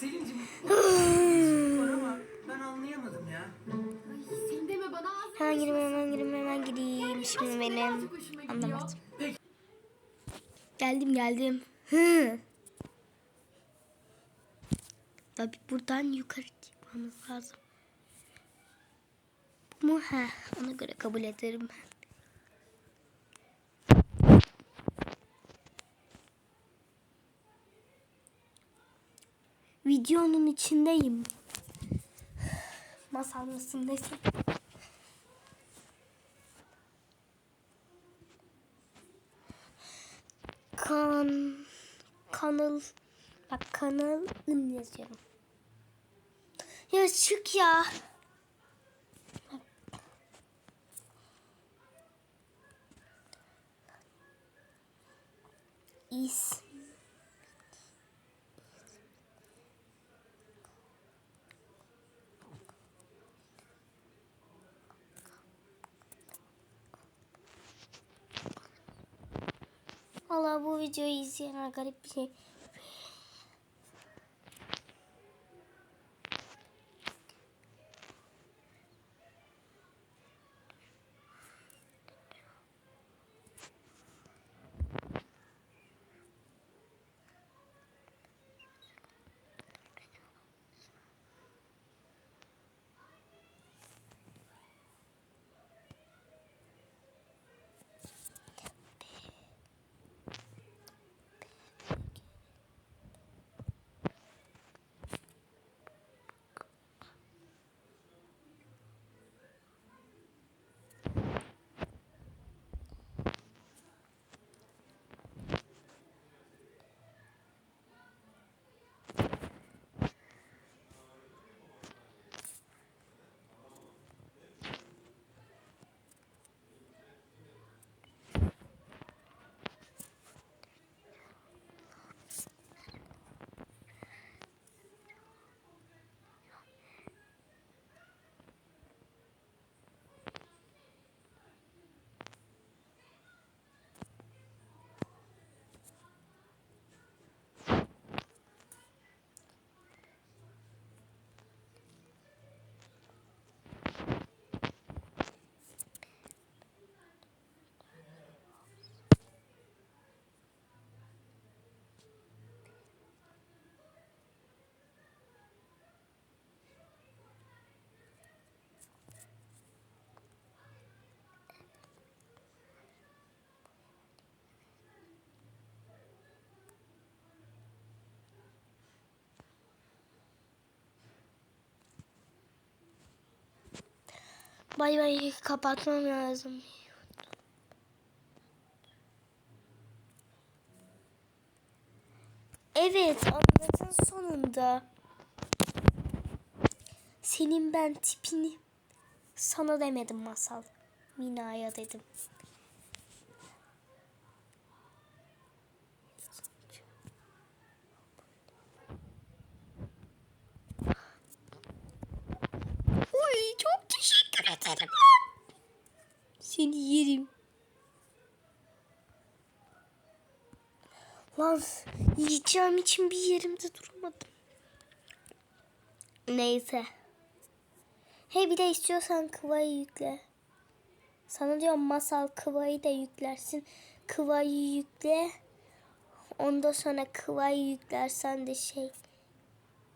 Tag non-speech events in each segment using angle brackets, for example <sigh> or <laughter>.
Selin'cim var ama ben anlayamadım ya. Ay sen deme bana ağzını Hemen gireyim hemen gireyim hemen gideyim. Şimdi benim anlamadım. Geldim geldim. Hı. Tabii buradan yukarı çıkmamız lazım. Bu mu? He, ona göre kabul ederim ben. Videonun içindeyim. Masal mısın desem. Kan kanal bak kanalın yazıyorum. Ya çık ya. İs. Valla bu videoyu izleyenler garip bir şey. Bay bay kapatmam lazım. Evet anladın sonunda. Senin ben tipini sana demedim masal. Mina'ya dedim. Uy çok ederim. Seni yerim. Lan yiyeceğim için bir yerimde duramadım. Neyse. Hey bir de istiyorsan kıvayı yükle. Sana diyorum masal kıvayı da yüklersin. Kıvayı yükle. Ondan sonra kıvayı yüklersen de şey.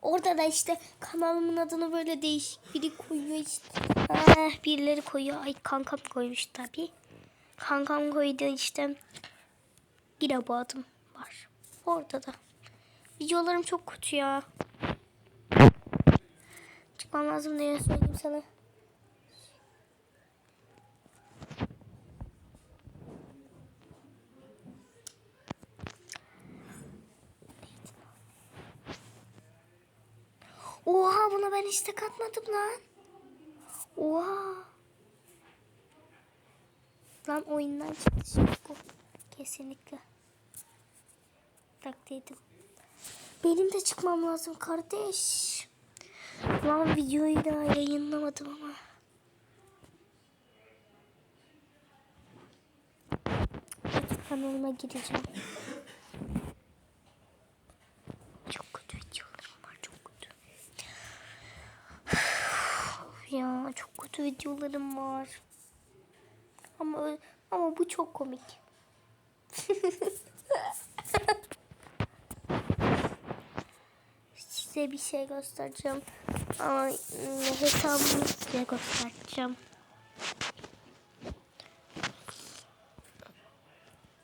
Orada da işte kanalımın adını böyle değişik biri koyuyor işte. Ah, birileri koyuyor. Ay kankam koymuş tabi. Kankam koydu işte. Yine bu adım var. Orada da. Videolarım çok kötü ya. Çıkmam lazım diye söyleyeyim sana. Oha buna ben hiç tek atmadım lan. Oha. Lan oyundan çıktı şimdi bu. Kesinlikle. Taktıydım. Benim de çıkmam lazım kardeş. Lan videoyu daha yayınlamadım ama. Kanalıma gireceğim. Çok kötü videolarım var. Çok kötü videolarım var. Ama ama bu çok komik. <laughs> Size bir şey göstereceğim. Ama ım, hesabımı size göstereceğim.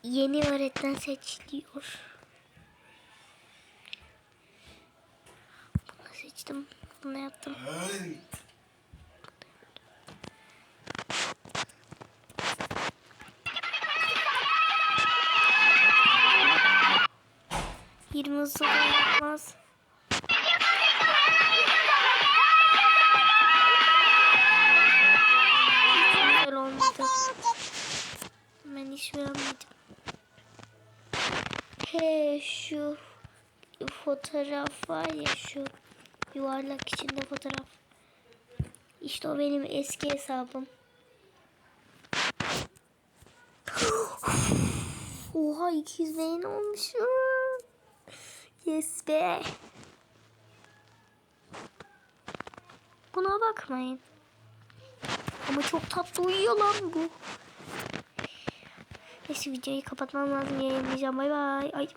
Yeni öğretmen seçiliyor. Bunu seçtim. Bunu yaptım. Yirmi hızlı da yapmaz. Hiç güzel olmadı. Ben hiç beğenmedim. He şu fotoğraf var ya şu yuvarlak içinde fotoğraf. İşte o benim eski hesabım. <gasps> Oha 200 beğen olmuşum. Yes be. Buna bakmayın. Ama çok tatlı uyuyor lan bu. Neyse videoyu kapatmam lazım. Yayınlayacağım. Bay bay. Ay.